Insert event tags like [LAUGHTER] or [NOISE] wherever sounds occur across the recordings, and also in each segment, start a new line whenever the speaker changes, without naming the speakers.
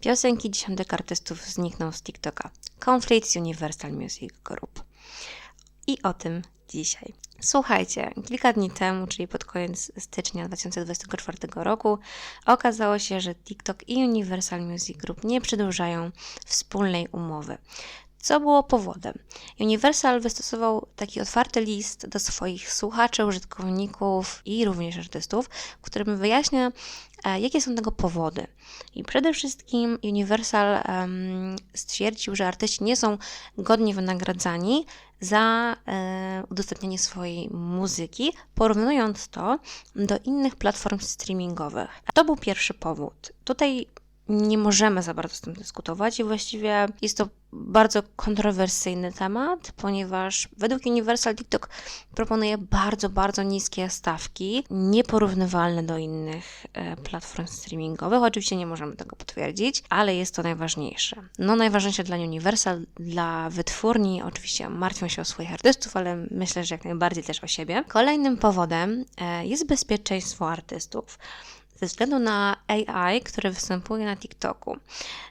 Piosenki dziesiątek artystów znikną z TikToka. Konflikt z Universal Music Group. I o tym dzisiaj. Słuchajcie, kilka dni temu, czyli pod koniec stycznia 2024 roku, okazało się, że TikTok i Universal Music Group nie przedłużają wspólnej umowy. Co było powodem? Universal wystosował taki otwarty list do swoich słuchaczy, użytkowników i również artystów, w którym wyjaśnia, e, jakie są tego powody. I przede wszystkim Universal stwierdził, że artyści nie są godnie wynagradzani za e, udostępnianie swojej muzyki, porównując to do innych platform streamingowych. To był pierwszy powód. Tutaj nie możemy za bardzo z tym dyskutować i właściwie jest to bardzo kontrowersyjny temat, ponieważ według Universal TikTok proponuje bardzo, bardzo niskie stawki, nieporównywalne do innych e, platform streamingowych. Oczywiście nie możemy tego potwierdzić, ale jest to najważniejsze. No najważniejsze dla Universal, dla wytwórni, oczywiście martwią się o swoich artystów, ale myślę, że jak najbardziej też o siebie. Kolejnym powodem e, jest bezpieczeństwo artystów ze względu na AI, które występuje na TikToku.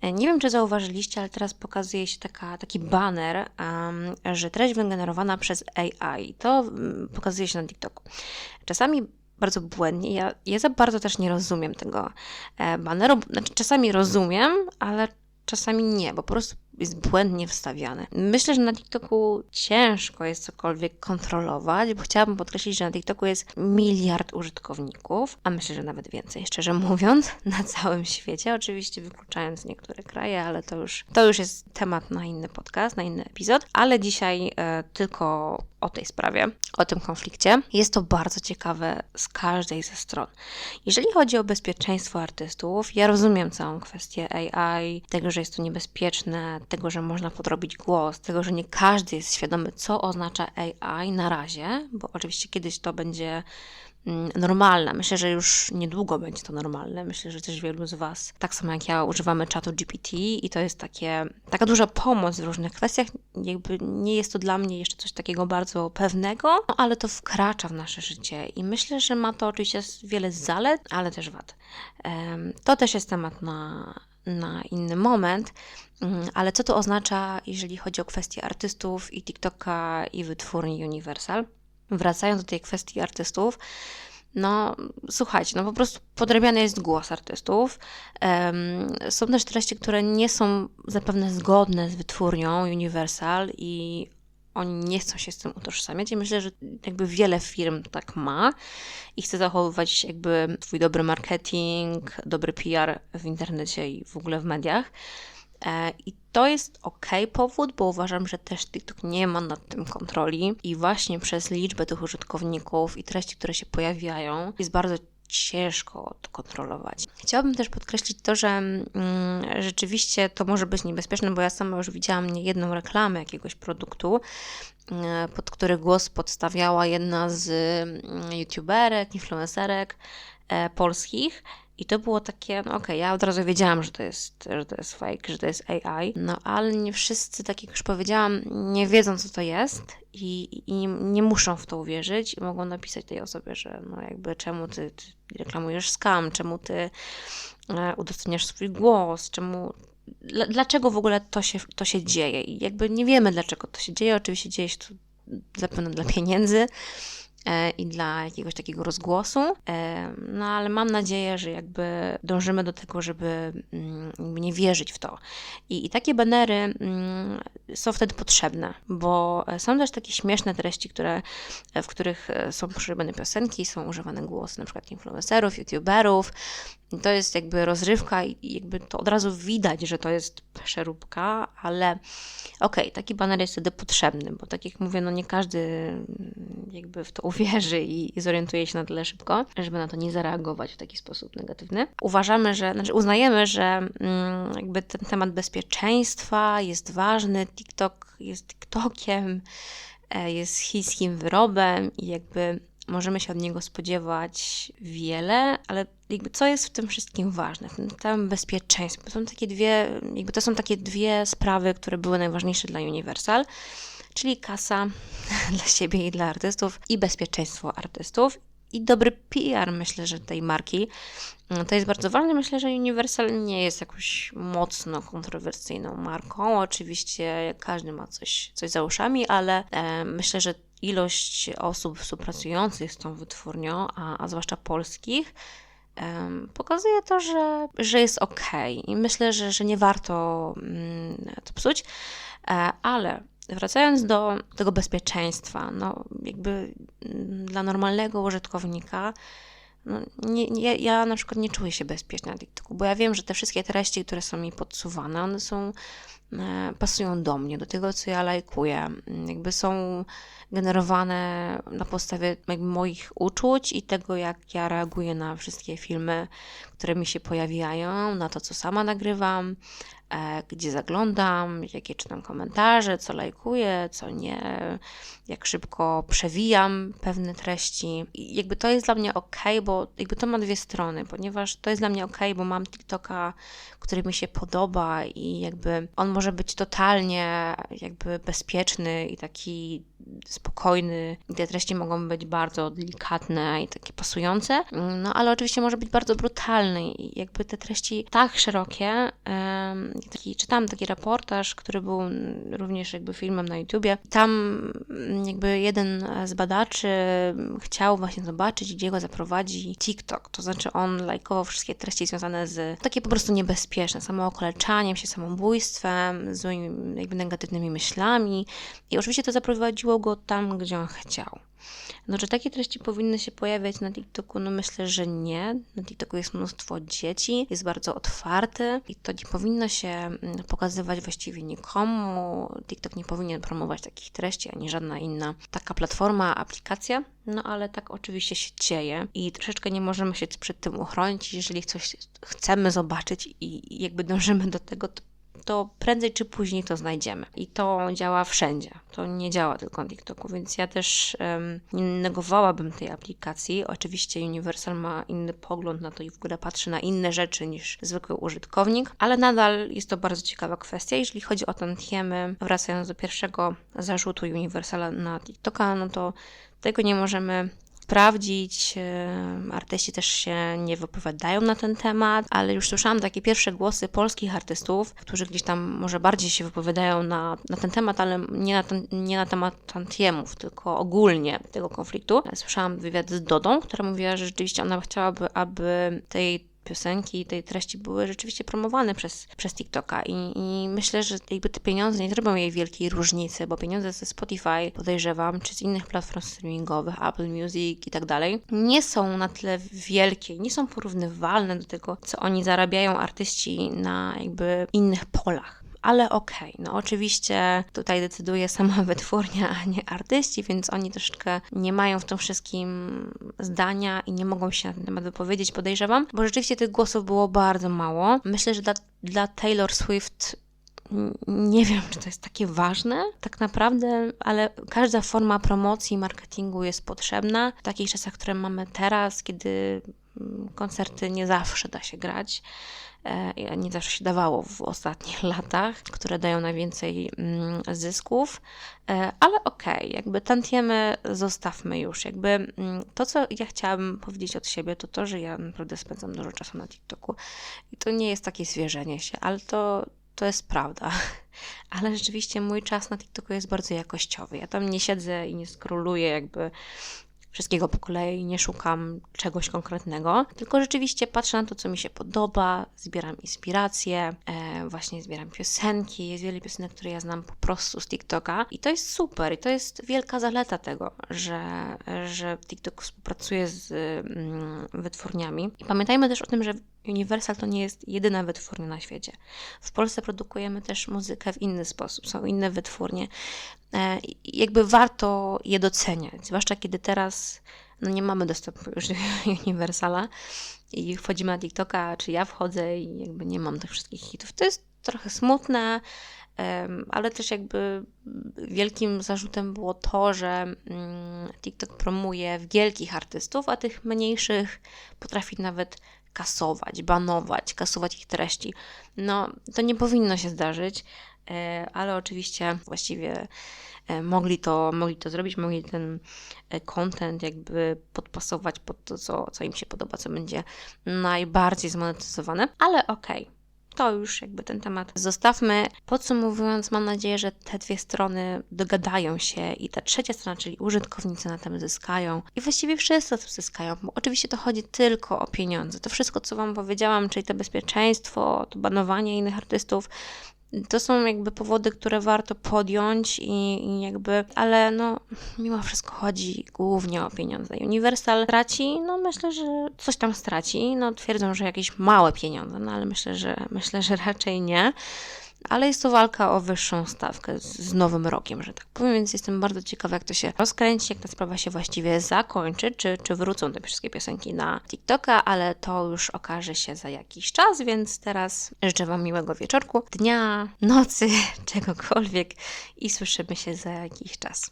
E, nie wiem, czy zauważyliście, ale teraz pokazuje się taka, taki banner, um, że treść wygenerowana przez AI. To um, pokazuje się na TikToku. Czasami bardzo błędnie. Ja, ja za bardzo też nie rozumiem tego e, baneru. Znaczy, czasami rozumiem, ale czasami nie, bo po prostu jest błędnie wstawiany. Myślę, że na TikToku ciężko jest cokolwiek kontrolować, bo chciałabym podkreślić, że na TikToku jest miliard użytkowników, a myślę, że nawet więcej, szczerze mówiąc, [LAUGHS] na całym świecie. Oczywiście wykluczając niektóre kraje, ale to już, to już jest temat na inny podcast, na inny epizod, ale dzisiaj e, tylko o tej sprawie, o tym konflikcie. Jest to bardzo ciekawe z każdej ze stron. Jeżeli chodzi o bezpieczeństwo artystów, ja rozumiem całą kwestię AI, tego, że jest to niebezpieczne, tego, że można podrobić głos, tego, że nie każdy jest świadomy, co oznacza AI na razie, bo oczywiście kiedyś to będzie Mm, normalna. Myślę, że już niedługo będzie to normalne. Myślę, że też wielu z Was, tak samo jak ja, używamy czatu GPT i to jest takie, taka duża pomoc w różnych kwestiach. Jakby nie jest to dla mnie jeszcze coś takiego bardzo pewnego, no, ale to wkracza w nasze życie i myślę, że ma to oczywiście wiele zalet, ale też wad. To też jest temat na, na inny moment, mm, ale co to oznacza, jeżeli chodzi o kwestie artystów i TikToka i wytwórni Universal? wracając do tej kwestii artystów, no słuchajcie, no po prostu podrabiany jest głos artystów. Są też treści, które nie są zapewne zgodne z wytwórnią Universal i oni nie chcą się z tym utożsamiać i myślę, że jakby wiele firm tak ma i chce zachowywać jakby swój dobry marketing, dobry PR w internecie i w ogóle w mediach. E, I to jest ok powód, bo uważam, że też TikTok nie ma nad tym kontroli i właśnie przez liczbę tych użytkowników i treści, które się pojawiają, jest bardzo ciężko to kontrolować. Chciałabym też podkreślić to, że mm, rzeczywiście to może być niebezpieczne, bo ja sama już widziałam niejedną reklamę jakiegoś produktu, mm, pod który głos podstawiała jedna z mm, youtuberek, influencerek e, polskich i to było takie, no okej, okay, ja od razu wiedziałam, że to, jest, że to jest fake, że to jest AI, no ale nie wszyscy, tak jak już powiedziałam, nie wiedzą, co to jest i, i nie muszą w to uwierzyć i mogą napisać tej osobie, że no jakby czemu ty, ty reklamujesz scam, czemu ty e, udostępniasz swój głos, czemu dlaczego w ogóle to się, to się dzieje. I jakby nie wiemy, dlaczego to się dzieje. Oczywiście dzieje się to zapewne dla pieniędzy, i dla jakiegoś takiego rozgłosu. E, no ale mam nadzieję, że jakby dążymy do tego, żeby mm, nie wierzyć w to. I, i takie banery mm, są wtedy potrzebne, bo są też takie śmieszne treści, które, w których są używane piosenki, są używane głosy przykład influencerów, youtuberów, to jest jakby rozrywka i jakby to od razu widać, że to jest przeróbka, ale okej, okay, taki baner jest wtedy potrzebny, bo tak jak mówię, no nie każdy jakby w to uwierzy i, zorientuje się na tyle szybko, żeby na to nie zareagować w taki sposób negatywny. Uważamy, że, znaczy uznajemy, że mm, jakby ten temat bezpieczeństwa jest ważny, TikTok jest TikTokiem, e, jest chińskim wyrobem i jakby możemy się od niego spodziewać wiele, ale jakby co jest w tym wszystkim ważne, w tym całym bezpieczeństwie. To są takie dwie, jakby to są takie dwie sprawy, które były najważniejsze dla Universal, czyli kasa [LAUGHS] dla siebie i dla artystów i bezpieczeństwo artystów. i dobry PR, myślę, że tej marki. Mm, To jest bardzo ważne. Myślę, że Universal nie jest jakąś mocno kontrowersyjną marką. Oczywiście każdy ma coś, coś za uszami, ale e, myślę, że ilość osób współpracujących z tą wytwórnią, a, a zwłaszcza polskich, pokazuje to, że, że jest ok. I myślę, że, że nie warto mm, to psuć. E, ale wracając do tego bezpieczeństwa, no jakby mm, dla normalnego użytkownika, no, nie, nie, ja na przykład nie czuję się bezpiecznie na TikToku, bo ja wiem, że te wszystkie treści, które są mi podsuwane, one są, e, pasują do mnie, do tego, co ja lajkuję. Mm, Jakby są generowane na podstawie moich uczuć i tego, jak ja reaguję na wszystkie filmy, które mi się pojawiają, na to, co sama nagrywam, gdzie zaglądam, jakie czytam komentarze, co lajkuję, co nie, jak szybko przewijam pewne treści. I jakby to jest dla mnie ok, bo jakby to ma dwie strony, ponieważ to jest dla mnie ok, bo mam TikToka, który mi się podoba i jakby on może być totalnie jakby bezpieczny i taki spokojny. Te treści mogą być bardzo delikatne i takie pasujące, no ale oczywiście może być bardzo brutalny i jakby te treści tak szerokie. Taki, taki reportaż, który był również jakby filmem na YouTubie. Tam mm, jakby jeden z badaczy chciał właśnie zobaczyć, gdzie go zaprowadzi TikTok. To znaczy on lajkował wszystkie treści związane z takie po prostu niebezpieczne, samookaleczaniem się, samobójstwem, złymi jakby negatywnymi myślami. I oczywiście to zaprowadziło go tam, gdzie on chciał. No, czy takie treści powinny się pojawiać na TikToku? No myślę, że nie. Na TikToku jest mnóstwo dzieci, jest bardzo otwarty i to nie powinno się mm, pokazywać właściwie nikomu. TikTok nie powinien promować takich treści, ani żadna inna taka platforma, aplikacja. No ale tak oczywiście się dzieje i troszeczkę nie możemy się przed tym uchronić. Jeżeli coś chcemy zobaczyć i i jakby dążymy do tego, to to prędzej czy później to znajdziemy. I to działa wszędzie. To nie działa tylko na TikToku, więc ja też em, nie negowałabym tej aplikacji. Oczywiście Universal ma inny pogląd na to i w ogóle patrzy na inne rzeczy niż zwykły użytkownik, ale nadal jest to bardzo ciekawa kwestia. Jeżeli chodzi o tantiemy, wracając do pierwszego zarzutu Universala na TikToka, no to tego nie możemy sprawdzić. em, Artyści też się nie wypowiadają na ten temat, ale już słyszałam takie pierwsze głosy polskich artystów, którzy gdzieś tam może bardziej się wypowiadają na, na ten temat, ale nie na, ten, nie na temat tantiemów, tylko ogólnie tego konfliktu. Słyszałam wywiad z Dodą, która mówiła, że rzeczywiście ona chciałaby, aby tej piosenki, tej treści były rzeczywiście promowane przez, przez TikToka. I, i myślę, że jakby te pieniądze nie zrobią jej wielkiej różnicy, bo pieniądze ze Spotify, podejrzewam, czy z innych platform streamingowych, Apple Music i tak dalej, nie są na tyle wielkie, nie są porównywalne do tego, co oni zarabiają artyści na jakby innych polach ale okej, no oczywiście tutaj decyduje sama [LAUGHS] wytwórnia, a nie artyści, więc oni troszeczkę nie mają w tym wszystkim zdania i nie mogą się na ten temat wypowiedzieć, podejrzewam, bo rzeczywiście tych głosów było bardzo mało. Myślę, że dla, dla Taylor Swift nie wiem, czy to jest takie ważne tak naprawdę, ale każda forma promocji, marketingu jest potrzebna w takich czasach, które mamy teraz, kiedy koncerty nie zawsze da się grać. e, Nie zawsze się dawało w ostatnich [LAUGHS] latach, które dają najwięcej mm, zysków, E, ale okej, jakby tantiemy zostawmy już. Jakby mm, to, co ja chciałabym powiedzieć od siebie, to to, że ja naprawdę spędzam dużo czasu na TikToku i to nie jest takie zwierzenie się, ale to, to jest prawda. [LAUGHS] Ale rzeczywiście mój czas na TikToku jest bardzo jakościowy. Ja tam nie siedzę i nie skroluję jakby wszystkiego po kolei, nie szukam czegoś konkretnego, tylko rzeczywiście patrzę na to, co mi się podoba, zbieram inspiracje, e, właśnie zbieram piosenki. Jest wiele piosenek, które ja znam po prostu z TikToka i to jest super i to jest wielka zaleta tego, że, że TikTok współpracuje z mm, wytwórniami. I pamiętajmy też o tym, że Universal to nie jest jedyna wytwórnia na świecie. W Polsce produkujemy też muzykę w inny sposób, są inne wytwórnie. E, jakby warto je doceniać, zwłaszcza kiedy teraz no nie mamy dostępu już do [LAUGHS] Universala i wchodzimy na TikToka, czy ja wchodzę i jakby nie mam tych wszystkich hitów. To jest trochę smutne, ale też jakby wielkim zarzutem było to, że mm, TikTok promuje wielkich artystów, a tych mniejszych potrafi nawet kasować, banować, kasować ich treści. No, to nie powinno się zdarzyć. E, ale oczywiście właściwie e, mogli to, mogli to zrobić, mogli ten e, content jakby podpasować pod to, co, co im się podoba, co będzie najbardziej zmonetyzowane, ale okej. To już jakby ten temat zostawmy. Podsumowując, mam nadzieję, że te dwie strony dogadają się i ta trzecia strona, czyli użytkownicy na tym zyskają i właściwie wszyscy tym zyskają, bo oczywiście to chodzi tylko o pieniądze. To wszystko, co Wam powiedziałam, czyli to bezpieczeństwo, to banowanie innych artystów, to są jakby powody, które warto podjąć i, i jakby, ale no mimo wszystko chodzi głównie o pieniądze. Universal traci, no myślę, że coś tam straci, no twierdzą, że jakieś małe pieniądze, no ale myślę, że myślę, że raczej nie. Ale jest to walka o wyższą stawkę z, z nowym rokiem, że tak powiem, więc jestem bardzo ciekawa, jak to się rozkręci, jak ta sprawa się właściwie zakończy, czy, czy wrócą te wszystkie piosenki na TikToka, ale to już okaże się za jakiś czas, więc teraz życzę Wam miłego wieczorku, dnia, nocy, [LAUGHS] czegokolwiek i słyszymy się za jakiś czas.